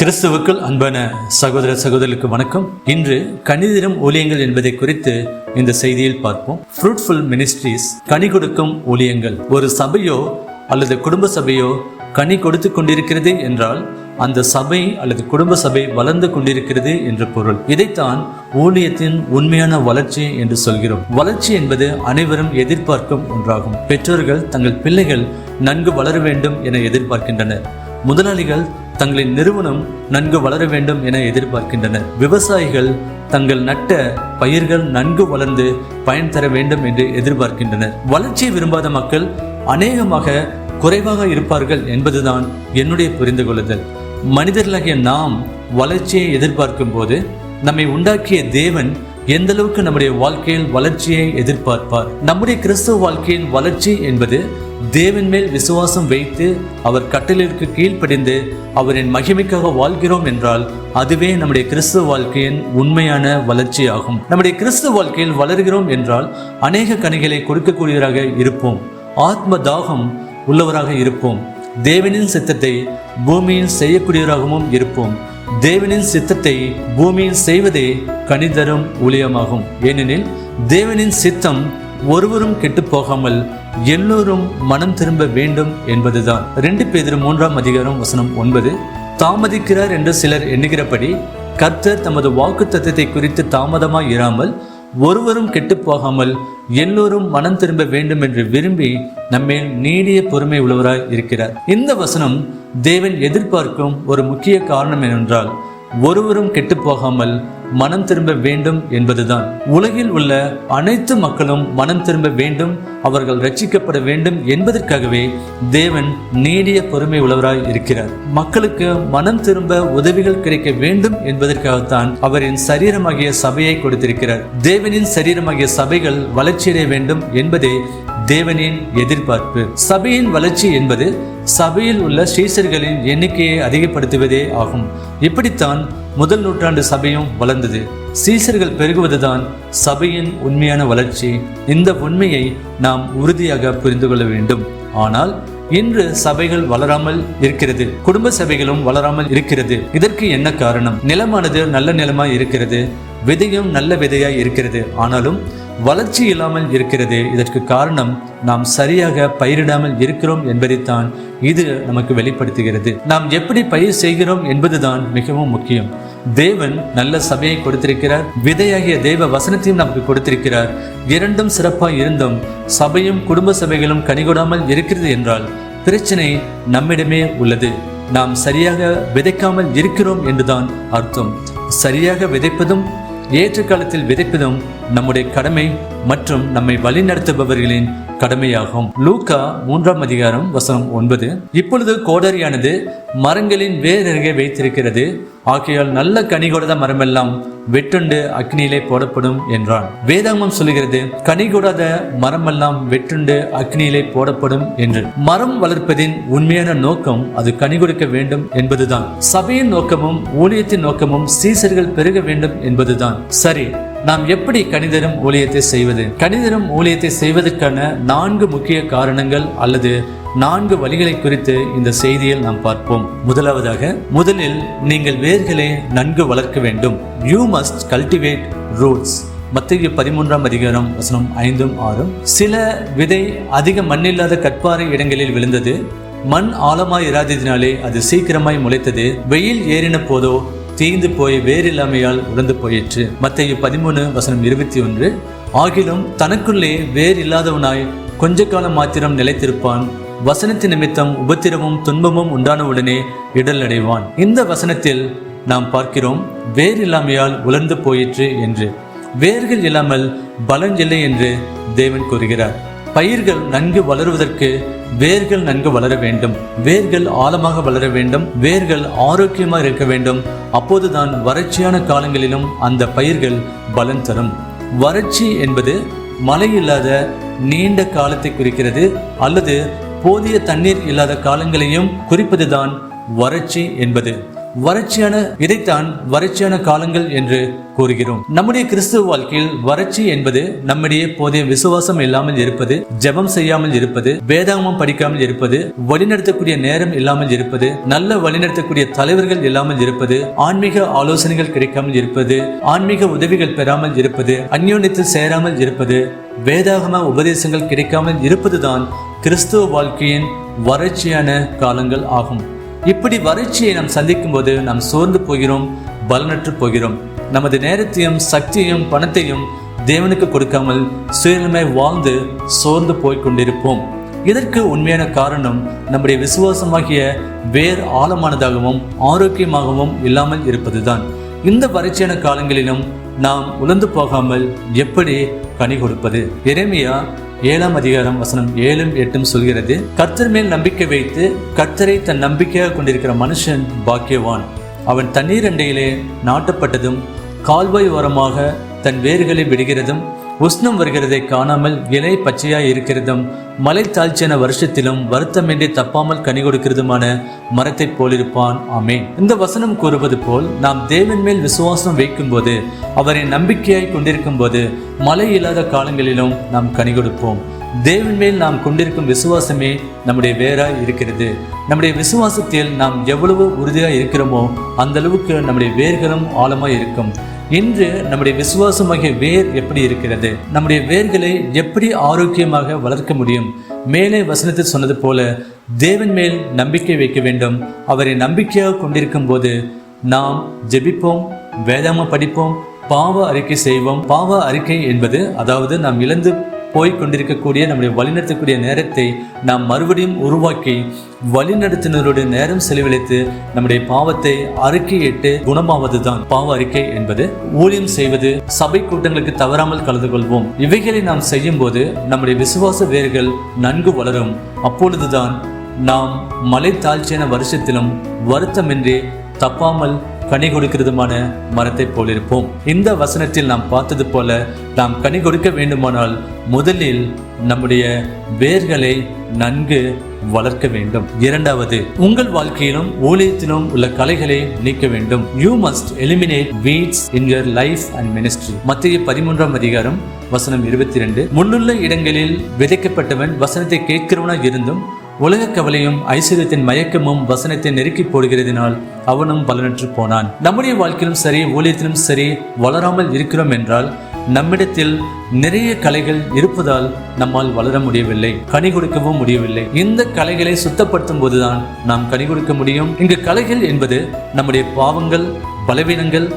கிறிஸ்துவுக்குள் அன்பான சகோதர சகோதரிக்கு வணக்கம். இன்று கணிதிரம் ஊழியங்கள் என்பதை குறித்து இந்த செய்தியில் பார்ப்போம். ஃப்ரூட்ஃபுல் மினிஸ்ட்ரீஸ் கனி கொடுக்கும் ஊழியங்கள். ஒரு சபையோ அல்லது குடும்ப சபையோ கனி கொடுத்து கொண்டிருக்கிறது என்றால் அந்த சபை அல்லது குடும்ப சபை வளர்ந்து கொண்டிருக்கிறது என்ற பொருள். இதைத்தான் ஊழியத்தின் உண்மையான வளர்ச்சி என்று சொல்கிறோம். வளர்ச்சி என்பது அனைவரும் எதிர்பார்க்கும் ஒன்றாகும். பெற்றோர்கள் தங்கள் பிள்ளைகள் நன்கு வளர வேண்டும் என எதிர்பார்க்கின்றனர். முதலாளிகள் தங்களின் நிறுவனம் நன்கு வளர வேண்டும் என எதிர்பார்க்கின்றனர் விவசாயிகள் தங்கள் நட்ட பயிர்கள் நன்கு வளர்ந்து பயன் தர வேண்டும் என்று எதிர்பார்க்கின்றனர். வளர்ச்சியை விரும்பாத மக்கள் அநேகமாக குறைவாக இருப்பார்கள் என்பதுதான் என்னுடைய புரிந்து கொள்ளுதல் மனிதர்களாகிய நாம் வளர்ச்சியை எதிர்பார்க்கும் போது நம்மை உண்டாக்கிய தேவன் எந்த அளவுக்கு நம்முடைய வாழ்க்கையில் வளர்ச்சியை எதிர்பார்ப்பார்? நம்முடைய கிறிஸ்துவ வாழ்க்கையின் வளர்ச்சி என்பது தேவன் மேல் விசுவாசம் வைத்து அவர் கட்டளிற்கு கீழ்ப்படிந்து அவரின் மகிமைக்காக வாழ்கிறோம் என்றால் அதுவே நம்முடைய கிறிஸ்துவ வாழ்க்கையின் உண்மையான வளர்ச்சி ஆகும் நம்முடைய கிறிஸ்துவ வாழ்க்கையில் வளர்கிறோம் என்றால் அநேக கனிகளை கொடுக்கக்கூடியவராக இருப்போம். ஆத்ம தாகம் உள்ளவராக இருப்போம். தேவனின் சித்தத்தை பூமியில் செய்யக்கூடியவராகவும் இருப்போம். தேவனின் சித்தத்தை பூமியில் செய்வதே கனிதரும் ஊழியமாகும். ஏனெனில் தேவனின் சித்தம் ஒருவரும் கெட்டு போகாமல் எல்லோரும் மனம் திரும்ப வேண்டும் என்பதுதான். ரெண்டு பேர் மூன்றாம் அதிகாரம் வசனம் ஒன்பது. தாமதிக்கிறார் என்று சிலர் எண்ணுகிறபடி கர்த்தர் தமது வாக்கு தத்துவத்தை குறித்து தாமதமாக இராமல் ஒருவரும் கெட்டுப்போகாமல் எல்லோரும் மனம் திரும்ப வேண்டும் என்று விரும்பி நம்மேல் நீடிய பொறுமை உள்ளவராய் இருக்கிறார். இந்த வசனம் தேவன் எதிர்பார்க்கும் ஒரு முக்கிய காரணம் என்னென்றால் ஒருவரும் கெட்டு போகாமல் மனம் திரும்ப வேண்டும் என்பதுதான். உலகில் உள்ள அனைத்து மக்களும் மனம் திரும்ப வேண்டும் அவர்கள் ரட்சிக்கப்பட வேண்டும் என்பதற்காகவே தேவன் நீடிய பொறுமை உள்ளவராய் இருக்கிறார். மக்களுக்கு மனம் திரும்ப உதவிகள் கிடைக்க வேண்டும் என்பதற்காகத்தான் அவரின் சரீரமாகிய சபையை கொடுத்திருக்கிறார். தேவனின் சரீரமாகிய சபைகள் வளர்ச்சியடைய வேண்டும் என்பதே தேவனின் எதிர்பார்ப்பு. சபையின் வளர்ச்சி என்பது சபையில் உள்ள ஸ்ரீசர்களின் எண்ணிக்கையை அதிகப்படுத்துவதே ஆகும். இப்படித்தான் முதல் நூற்றாண்டு சபையும் வளர்ந்தது. சீசர்கள் பெருகுவதுதான் சபையின் உண்மையான வளர்ச்சி. இந்த உண்மையை நாம் உறுதியாக புரிந்து கொள்ள வேண்டும். ஆனால் இன்று சபைகள் வளராமல் இருக்கிறது. குடும்ப சபைகளும் வளராமல் இருக்கிறது. இதற்கு என்ன காரணம்? நிலமானது நல்ல நிலமாய் இருக்கிறது. விதையும் நல்ல விதையாய் இருக்கிறது. ஆனாலும் வளர்ச்சி இல்லாமல் இருக்கிறது இதற்கு காரணம். நாம் சரியாக பயிரிடாமல் இருக்கிறோம் என்பதைத்தான் இது நமக்கு வெளிப்படுத்துகிறது. நாம் எப்படி பயிர் செய்கிறோம் என்பதுதான் மிகவும் முக்கியம். தேவன் நல்ல சபையை கொடுத்திருக்கிறார். விதையாகிய தேவ வசனத்தையும் நமக்கு கொடுத்திருக்கிறார். இரண்டும் சிறப்பாக இருந்தும் சபையும் குடும்ப சபைகளும் கனிகொடாமல் இருக்கிறது என்றால் பிரச்சனை நம்மிடமே உள்ளது. நாம் சரியாக விதைக்காமல் இருக்கிறோம் என்றுதான் அர்த்தம். சரியாக விதைப்பதும் ஏற்ற காலத்தில் விதைப்பதும் நம்முடைய கடமை மற்றும் நம்மை வழிநடத்துபவர்களின் கடமையாகும். லூக்கா மூன்றாம் அதிகாரம் வசனம் ஒன்பது. இப்பொழுது கோடரியானது மரங்களின் வேரருகே வைத்திருக்கிறது. ஆகையால் நல்ல கனி கொடுத்த மரமெல்லாம் வெட்டுண்டு அக்னியிலே போடப்படும் என்றான். வேதாங்கம் சொல்லுகிறது கனிகொடாத மரமெல்லாம் வெட்டுண்டு அக்னியிலே போடப்படும் என்று. மரம் வளர்ப்பதின் உண்மையான நோக்கம் அது கனி கொடுக்க வேண்டும் என்பதுதான். சபையின் நோக்கமும் ஊழியத்தின் நோக்கமும் சீசர்கள் பெருக வேண்டும் என்பதுதான். சரி நாம் எப்படி கணிதரும் ஊழியத்தை செய்வது? கணிதரும் ஊழியத்தை செய்வதற்கான நான்கு முக்கிய காரணங்கள் அல்லது நான்கு வழிகளை குறித்து இந்த செய்தியில் நாம் பார்ப்போம். முதலாவதாக முதலில் நீங்கள் வேர்களை நன்கு வளர்க்க வேண்டும். யூ மஸ்ட் கல்டிவேட் ரூட்ஸ் மத்திய பதிமூன்றாம் அதிகாரம் வசனம் ஐந்தும் ஆறும். சில விதை அதிக மண்ணில்லாத கற்பாறை இடங்களில் விழுந்தது. மண் ஆழமாய் இராததினாலே அது சீக்கிரமாய் முளைத்தது. வெயில் ஏறின போதோ தீந்து போய் வேறில்லாமையால் உறந்து போயிற்று. மத்திய பதிமூணு வசனம் இருபத்தி ஒன்று. ஆகிலும் தனக்குள்ளே வேர் இல்லாதவனாய் கொஞ்ச காலம் மாத்திரம் நிலைத்திருப்பான். வசனத்தின் நிமித்தம் உபத்திரமும் துன்பமும் உண்டானவுடனே இடல் அடைவான். இந்த வசனத்தில் நாம் பார்க்கிறோம் வேர் இல்லாமையால் உலர்ந்து போயிற்று என்று. வேர்கள் இல்லாமல் பலன் இல்லை என்று தேவன் கூறுகிறார். பயிர்கள் நன்கு வளருவதற்கு வேர்கள் நன்கு வளர வேண்டும். வேர்கள் ஆழமாக வளர வேண்டும். வேர்கள் ஆரோக்கியமாக இருக்க வேண்டும். அப்போதுதான் வறட்சியான காலங்களிலும் அந்த பயிர்கள் பலன் தரும். வறட்சி என்பது மழை இல்லாத நீண்ட காலத்தை குறிக்கிறது. அல்லது போதிய தண்ணீர் இல்லாத காலங்களையும் குறிப்பதுதான் வறட்சி என்பது. வறட்சியான இதைத்தான் வறட்சியான காலங்கள் என்று கூறுகிறோம். நம்முடைய கிறிஸ்துவ வாழ்க்கையில் வறட்சி என்பது நம்முடைய போதைய விசுவாசம் இல்லாமல் இருப்பது ஜெபம் செய்யாமல் இருப்பது வேதாகமம் படிக்காமல் இருப்பது வழிநடத்தக்கூடிய நேரம் இல்லாமல் இருப்பது நல்ல வழிநடத்தக்கூடிய தலைவர்கள் இல்லாமல் இருப்பது ஆன்மீக ஆலோசனைகள் கிடைக்காமல் இருப்பது ஆன்மீக உதவிகள் பெறாமல் இருப்பது அந்யோன்யத்தில் சேராமல் இருப்பது வேதாகம உபதேசங்கள் கிடைக்காமல் இருப்பதுதான் கிறிஸ்துவ வாழ்க்கையின் வறட்சியான காலங்கள் ஆகும். இப்படி வறட்சியை நாம் சந்திக்கும் போது நாம் சோர்ந்து போகிறோம் பலனற்று போகிறோம். நமது நேரத்தையும் சக்தியையும் பணத்தையும் தேவனுக்கு கொடுக்காமல் சுயநிலைமை வாழ்ந்து சோர்ந்து போய் கொண்டிருப்போம். இதற்கு உண்மையான காரணம் நம்முடைய விசுவாசமாகிய வேர் ஆழமானதாகவும் ஆரோக்கியமாகவும் இல்லாமல் இருப்பதுதான். இந்த வறட்சியான காலங்களிலும் நாம் உழந்து போகாமல் எப்படி கனி கொடுப்பது? எரேமியா ஏழாம் அதிகாரம் வசனம் ஏழும் எட்டும் சொல்கிறது கர்த்தர் மேல் நம்பிக்கை வைத்து கர்த்தரை தன் நம்பிக்கையாக கொண்டிருக்கிற மனுஷன் பாக்கியவான். அவன் தண்ணீர் அண்டையிலே நாட்டப்பட்டதும் கால்வாய் ஓரமாக தன் வேர்களை விடுகிறதும் உஷ்ணம் வருகிறதை காணாமல் இலை பச்சையாய் இருக்கிறதும் மலை தாழ்ச்சியான வருஷத்திலும் வருத்தமின்றி தப்பாமல் கனி கொடுக்கிறதுமான மரத்தைப் போலிருப்பான். ஆமேன். இந்த வசனம் கூறுவது போல் நாம் தேவன் மேல் விசுவாசம் வைக்கும்போது அவரை நம்பிக்கையாய் கொண்டிருக்கும் போது மழை இல்லாத காலங்களிலும் நாம் கனி கொடுப்போம். தேவன் மேல் நாம் கொண்டிருக்கும் விசுவாசமே நம்முடைய வேராக இருக்கிறது. நம்முடைய விசுவாசத்தில் நாம் எவ்வளவு உறுதியாக இருக்கிறோமோ அந்த அளவுக்கு நம்முடைய வேர்களும் ஆழமாக இருக்கும். இன்று நம்முடைய விசுவாசமாகிய வேர் எப்படி இருக்கிறது? நம்முடைய வேர்களை எப்படி ஆரோக்கியமாக வளர்க்க முடியும்? மேலே வசனத்தில் சொன்னது போல தேவன் மேல் நம்பிக்கை வைக்க வேண்டும். அவரை நம்பிக்கையாக கொண்டிருக்கும் போது நாம் ஜெபிப்போம் வேதாம படிப்போம் பாவ அறிக்கை செய்வோம். பாவ அறிக்கை என்பது அதாவது நாம் இழந்து போய்கொண்டிருக்கக்கூடிய நம்முடைய வழிநடத்தக்கூடிய நேரத்தை நாம் மறுபடியும் உருவாக்கி வழிநடத்தினருடைய நேரம் செலவழித்து நம்முடைய பாவத்தை அறிக்கையிட்டு குணமாவதுதான். பாவ அறிக்கை என்பது ஊழியம் செய்வது சபை கூட்டங்களுக்கு தவறாமல் கலந்து கொள்வோம். இவைகளை நாம் செய்யும் போது நம்முடைய விசுவாச வேர்கள் நன்கு வளரும். அப்பொழுதுதான் நாம் மலை தாழ்ச்சியான வருஷத்திலும் வருத்தமின்றி தப்பாமல் கனி கொடுக்கிறதுமான மரத்தை போலிருப்போம் இந்த வசனத்தில் நாம் பார்த்தது போல நாம் கனி கொடுக்க வேண்டுமானால் முதலில் நம்முடைய வேர்களை நன்கு வளர்க்க வேண்டும். இரண்டாவது உங்கள் வாழ்க்கையிலும் ஊழியத்திலும் உள்ள கலைகளை நீக்க வேண்டும். You must eliminate weeds in your life and ministry மத்திய பதிமூன்றாம் அதிகாரம் வசனம் இருபத்தி ரெண்டு முன்னுள்ள இடங்களில் விதைக்கப்பட்டவன் வசனத்தை கேட்கிறவனாக இருந்தும் உலக கவலையும் ஐஸ்வர்யத்தின் மயக்கமும் வசனத்தை நெருக்கி போடுகிறதினால் அவனும் பலனற்று போனான். நம்முடைய வாழ்க்கையிலும் சரி ஊழியத்திலும் சரி வளராமல் இருக்கிறோம் என்றால் நம்மிடத்தில் நிறைய கலைகள் இருப்பதால் நம்மால் வளர முடியவில்லை கனி கொடுக்கவும் முடியவில்லை. இந்த கலைகளை சுத்தப்படுத்தும் போதுதான் நாம் கனி கொடுக்க முடியும். இங்கு கலைகள் என்பது நம்முடைய பாவங்கள் பலவீனங்கள்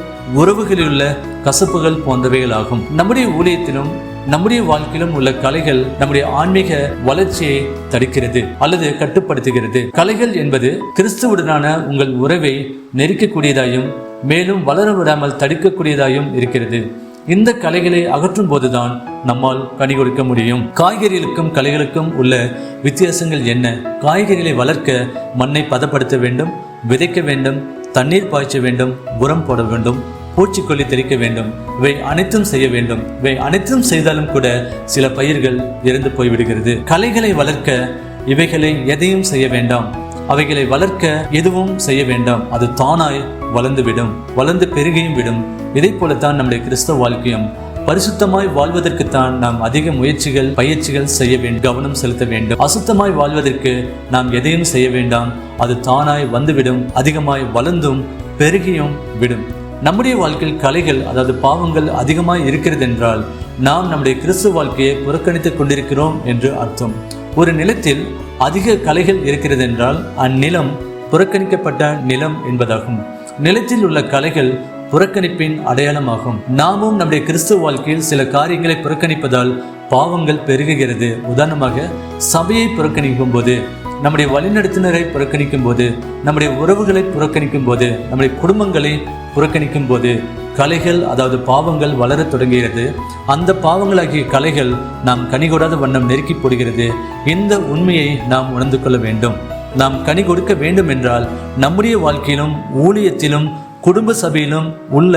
உறவுகளில் உள்ள கசப்புகள் போன்றவைகளாகும். நம்முடைய ஊழியத்திலும் நம்முடைய வாழ்க்கையிலும் உள்ள கலைகள் நம்முடைய ஆன்மீக வளர்ச்சியை தடுக்கிறது அல்லது கட்டுப்படுத்துகிறது. கலைகள் என்பது கிறிஸ்துவுடனான உங்கள் உறவை நெருக்கக்கூடியதாயும் மேலும் வளர விடாமல் தடுக்கக்கூடியதாயும் இருக்கிறது. இந்த கலைகளை அகற்றும் போதுதான் நம்மால் கனி கொடுக்க முடியும். காய்கறிகளுக்கும் கலைகளுக்கும் உள்ள வித்தியாசங்கள் என்ன? காய்கறிகளை வளர்க்க மண்ணை பதப்படுத்த வேண்டும் விதைக்க வேண்டும் தண்ணீர் பாய்ச்ச வேண்டும் உரம் போட வேண்டும் பூச்சிக்கொல்லி தெளிக்க வேண்டும். இவை அனைத்தும் செய்ய வேண்டும். இவை அனைத்தும் செய்தாலும் கூட சில பயிர்கள் இறந்து போய்விடுகிறது. கலைகளை வளர்க்க இவைகளை எதையும் செய்ய வேண்டாம். அவைகளை வளர்க்க எதுவும் செய்ய வேண்டாம். அது தானாய் வளர்ந்துவிடும். வளர்ந்து பெருகியும் விடும். இதை போலத்தான் நம்முடைய கிறிஸ்தவ வாழ்க்கையும் பரிசுத்தமாய் வாழ்வதற்குத்தான் நாம் அதிக முயற்சிகள் பயிற்சிகள் செய்ய வேண்டும் கவனம் செலுத்த வேண்டும். அசுத்தமாய் வாழ்வதற்கு நாம் எதையும் செய்ய வேண்டாம். அது தானாய் வந்துவிடும். அதிகமாய் வளர்ந்தும் பெருகியும் விடும். நம்முடைய வாழ்க்கையில் கலைகள் அதாவது பாவங்கள் அதிகமாக இருக்கிறது என்றால் நாம் நம்முடைய கிறிஸ்துவ வாழ்க்கையை புறக்கணித்துக் கொண்டிருக்கிறோம் என்று அர்த்தம். ஒரு நிலத்தில் அதிக கலைகள் இருக்கிறது என்றால் அந்நிலம் புறக்கணிக்கப்பட்ட நிலம் என்பதாகும். நிலத்தில் உள்ள கலைகள் புறக்கணிப்பின் அடையாளமாகும். நாமும் நம்முடைய கிறிஸ்துவ வாழ்க்கையில் சில காரியங்களை புறக்கணிப்பதால் பாவங்கள் பெருகுகிறது. உதாரணமாக சபையை புறக்கணிக்கும் போது நம்முடைய வழிநடத்தினரை புறக்கணிக்கும் போது நம்முடைய உறவுகளை புறக்கணிக்கும் போது நம்முடைய குடும்பங்களை புறக்கணிக்கும் போது கலைகள் அதாவது பாவங்கள் வளரத் தொடங்குகிறது. அந்த பாவங்களாகிய கலைகள் நாம் கனிகொடாத வண்ணம் நெருக்கி போடுகிறது. இந்த உண்மையை நாம் உணர்ந்து கொள்ள வேண்டும். நாம் கனி கொடுக்க வேண்டும் என்றால் நம்முடைய வாழ்க்கையிலும் ஊழியத்திலும் குடும்ப சபையிலும் உள்ள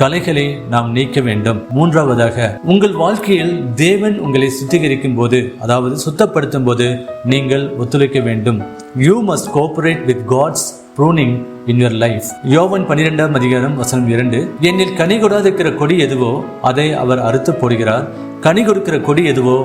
கலைகளை நாம் நீக்க வேண்டும். மூன்றாவதாக உங்கள் வாழ்க்கையில் தேவன் உங்களை சுத்திகரிக்கும் போது அதாவது சுத்தப்படுத்தும் போது நீங்கள் ஒத்துழைக்க வேண்டும். You must cooperate with God's pruning in your life Yovan பன்னிரெண்டாம் அதிகாரம் வசனம் இரண்டு. என்னில் கனி கொடாதிருக்கிற கொடி எதுவோ அதை அவர் அறுத்து போடுகிறார். கனி கொடுக்கிற கொடி எதுவோ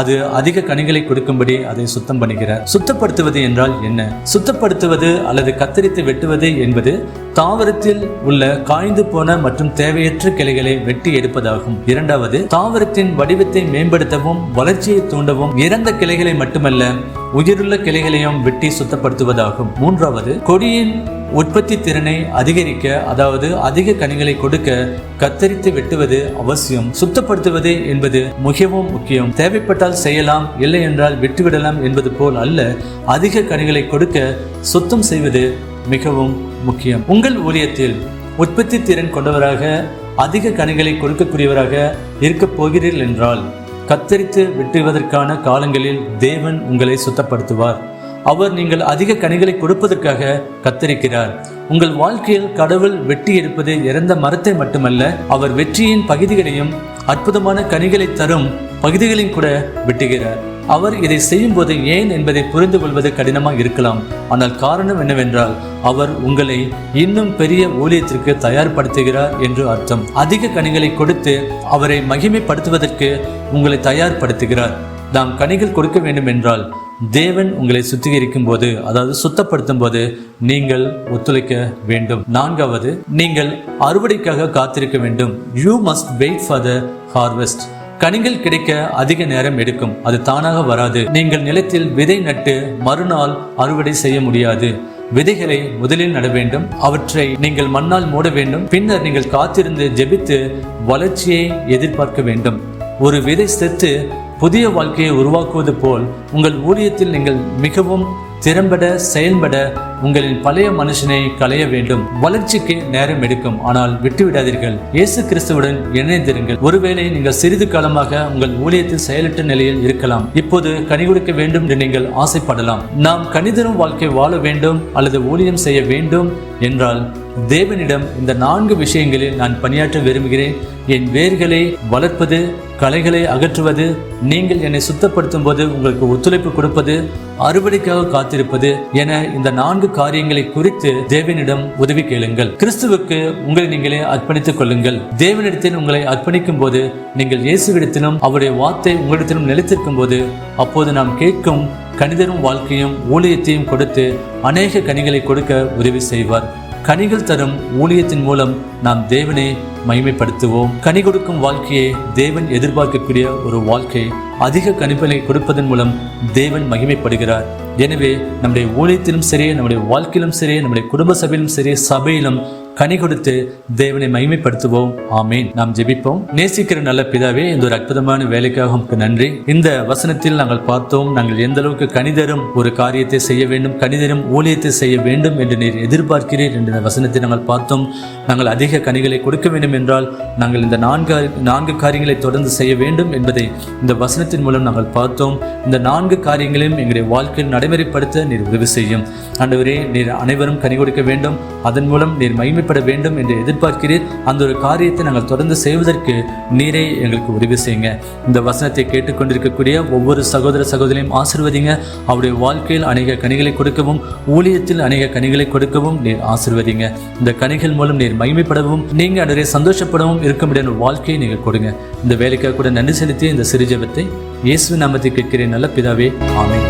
அது அதிக கனிகளை கொடுக்கும்படி அதை சுத்தம் பண்ணுகிறார். சுத்தப்படுத்துவது என்றால் என்ன? சுத்தப்படுத்துவது அல்லது கத்தரித்து வெட்டுவது என்பது தாவரத்தில் உள்ள காய்ந்து போன மற்றும் தேவையற்ற கிளைகளை வெட்டி எடுப்பதாகும். இரண்டாவது தாவரத்தின் வடிவத்தை மேம்படுத்தவும் வளர்ச்சியை தூண்டவும் இறந்த கிளைகளை மட்டுமல்ல உயிருள்ள கிளைகளையும் வெட்டி சுத்தப்படுத்துவதாகும். மூன்றாவது கொடியின் உற்பத்தி திறனை அதிகரிக்க அதாவது அதிக கனிகளை கொடுக்க கத்தரித்து வெட்டுவது அவசியம். சுத்தப்படுத்துவது என்பது மிகவும் முக்கியம். தேவைப்பட்டால் செய்யலாம் இல்லை என்றால் விட்டுவிடலாம் என்பது போல் அல்ல. அதிக கனிகளை கொடுக்க சுத்தம் செய்வது மிகவும் முக்கியம். உங்கள் ஊழியத்தில் உற்பத்தி திறன் கொண்டவராக அதிக கனிகளை கொடுக்கக்கூடியவராக இருக்கப் போகிறீர்கள் என்றால் கத்தரித்து வெட்டுவதற்கான காலங்களில் தேவன் உங்களை சுத்தப்படுத்துவார். அவர் நீங்கள் அதிக கனிகளை கொடுப்பதற்காக கத்தரிக்கிறார். உங்கள் வாழ்க்கையில் கடவுள் வெட்டி எடுப்பது இறந்த மரத்தை மட்டுமல்ல அவர் வெற்றியின் பகுதிகளையும் அற்புதமான கனிகளை தரும் பகுதிகளையும் கூட வெட்டுகிறார். அவர் இதை செய்யும்போது ஏன் என்பதை புரிந்து கொள்வது கடினமாக இருக்கலாம். ஆனால் காரணம் என்னவென்றால் அவர் உங்களை இன்னும் பெரிய ஊழியத்திற்கு தயார்படுத்துகிறார் என்று அர்த்தம். அதிக கனிகளை கொடுத்து அவரை மகிமைப்படுத்துவதற்கு உங்களை தயார்படுத்துகிறார். நாம் கனிகள் கொடுக்க வேண்டும் என்றால் தேவன் உங்களை சுத்திகரிக்கும் போது அதாவது சுத்தப்படுத்தும் போது நீங்கள் ஒத்துழைக்க வேண்டும். நான்காவது நீங்கள் அறுவடைக்காக காத்திருக்க வேண்டும். You must wait for the harvest கனிகள் கிடைக்க அதிக நேரம் எடுக்கும். அது தானாக வராது. நீங்கள் நிலத்தில் விதை நட்டு மறுநாள் அறுவடை செய்ய முடியாது. விதைகளை முதலில் நட வேண்டும். அவற்றை நீங்கள் மண்ணால் மூட வேண்டும். பின்னர் நீங்கள் காத்திருந்து ஜெபித்து வளர்ச்சியை எதிர்பார்க்க வேண்டும். ஒரு விதை செத்து புதிய வாழ்க்கையை உருவாக்குவது போல் உங்கள் ஊழியத்தில் நீங்கள் மிகவும் திறம்பட செயல்பட உங்களின் பழைய மனுஷனை களைய வேண்டும். வளர்ச்சிக்கு நேரம் எடுக்கும். ஆனால் விட்டுவிடாதீர்கள். இயேசு கிறிஸ்துவுடன் இணைந்திருங்கள். ஒருவேளை நீங்கள் சிறிது காலமாக உங்கள் ஊழியத்தில் செயலற்ற நிலையில் இருக்கலாம். இப்போது கனி கொடுக்க வேண்டும் என்று நீங்கள் ஆசைப்படலாம். நாம் கணிதரும் வாழ்க்கை வாழ வேண்டும் அல்லது ஊழியம் செய்ய வேண்டும் என்றால் தேவனிடம் இந்த நான்கு விஷயங்களில் நான் பணியாற்ற விரும்புகிறேன். என் வேர்களை வளர்ப்பது கலைகளை அகற்றுவது நீங்கள் என்னை சுத்தப்படுத்தும் போது உங்களுக்கு ஒத்துழைப்பு கொடுப்பது அறுவடைக்காக காத்திருப்பது என இந்த நான்கு காரியங்களை குறித்து தேவனிடம் உதவி கேளுங்கள். கிறிஸ்துவுக்கு உங்களை நீங்களே அர்ப்பணித்துக் கொள்ளுங்கள். தேவனிடத்தில் உங்களை அர்ப்பணிக்கும் போது நீங்கள் இயேசுவிடத்திலும் அவருடைய வார்த்தை உங்களிடத்திலும் நிலைத்திருக்கும் போது அப்போது நாம் கேட்கும் கணிதரும் வாழ்க்கையும் ஊழியத்தையும் கொடுத்து அநேக கனிகளை கொடுக்க உதவி செய்வார். கனிகள் தரும் ஊழியத்தின் மூலம் நாம் தேவனை மகிமைப்படுத்துவோம். கனி கொடுக்கும் வாழ்க்கையை தேவன் எதிர்பார்க்கக்கூடிய ஒரு வாழ்க்கை. அதிக கனிப்பலை கொடுப்பதன் மூலம் தேவன் மகிமைப்படுகிறார். எனவே நம்முடைய ஊழியத்திலும் சரி நம்முடைய வாழ்க்கையிலும் சரி நம்முடைய குடும்ப சபையிலும் சரி சபையிலும் கனி கொடுத்து தேவனை மகிமைப்படுத்துவோம். ஆமீன். நாம் ஜெபிப்போம். நேசிக்கிற நல்ல பிதாவே இந்த ஒரு அற்புதமான வேலைக்காக உங்களுக்கு நன்றி. இந்த வசனத்தில் நாங்கள் பார்த்தோம் நாங்கள் எந்த அளவுக்கு கணிதரும் ஒரு காரியத்தை செய்ய வேண்டும் கணிதரும் ஊழியத்தை செய்ய வேண்டும் என்று நீர் எதிர்பார்க்கிறீர் என்ற வசனத்தை நாங்கள் பார்த்தோம். நாங்கள் அதிக கனிகளை கொடுக்க வேண்டும் என்றால் நாங்கள் இந்த நான்கு நான்கு காரியங்களை தொடர்ந்து செய்ய வேண்டும் என்பதை இந்த வசனத்தின் மூலம் நாங்கள் பார்த்தோம். இந்த நான்கு காரியங்களையும் எங்களுடைய வாழ்க்கையில் நடைமுறைப்படுத்த நீர் உதவி செய்யும். ஆண்டவரே நீர் அனைவரும் கனி கொடுக்க வேண்டும். அதன் மூலம் நீர் மகிமைப்பட வேண்டும் என்று எதிர்பார்க்கிறீர். அந்த ஒரு காரியத்தை நாங்கள் தொடர்ந்து செய்வதற்கு நீரே எங்களுக்கு உதவி செய்யுங்க. இந்த வசனத்தை கேட்டுக்கொண்டிருக்கக்கூடிய ஒவ்வொரு சகோதர சகோதரியும் ஆசிர்வதிங்க. அவருடைய வாழ்க்கையில் அநேக கனிகளை கொடுக்கவும் ஊழியத்தில் அநேக கனிகளை கொடுக்கவும் நீர் ஆசிர்வதிங்க. இந்த கனிகள் மூலம் நீர் மகிமைப்படவும் நீங்க அன்றே சந்தோஷப்படவும் இருக்க முடியாத வாழ்க்கையை நீங்க கொடுங்க. இந்த வேலைக்காக கூட நன்றி செலுத்தி இந்த சிறு ஜபத்தை இயேசு நாமத்தை கேட்கிறேன் நல்ல பிதாவே ஆமென்.